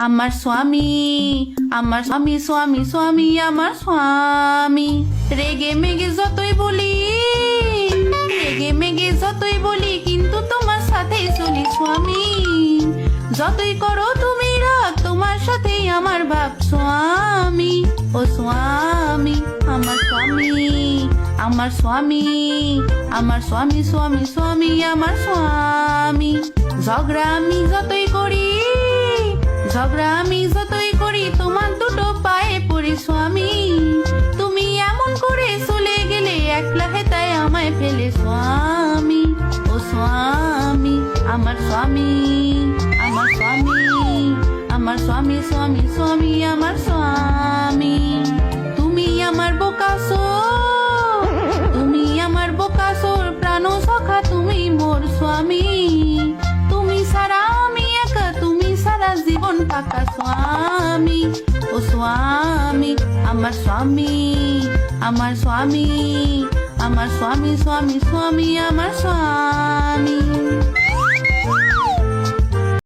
আমার স্বামী আমার স্বামী স্বামী স্বামী, আমার স্বামী। রেগে মেগে যতই বলি, রেগে মেগে যতই বলি, কিন্তু তোমার সাথে চলি স্বামী। যতই করো তুমি রাগ, তোমার সাথেই আমার ভাব স্বামী। ও স্বামী, আমার স্বামী আমার স্বামী আমার স্বামী স্বামী স্বামী, আমার স্বামী। ঝগড়া আমি যতই করি ঝগড়া আমি যতই করি, তোমার দুটো পায়ে পড়ি স্বামী। তুমি এমন করে চলে গেলে একলা হেতায় আমায় ফেলে স্বামী। ও স্বামী, আমার স্বামী আমার স্বামী আমার স্বামী স্বামী স্বামী, আমার স্বামী। তুমি আমার বোকাসো তুমি আমার বোকাসোর প্রাণ সখা তুমি মোর স্বামী। পাকা স্বামী ও স্বামী আমার স্বামী আমার স্বামী আমার স্বামী স্বামী স্বামী আমার স্বামী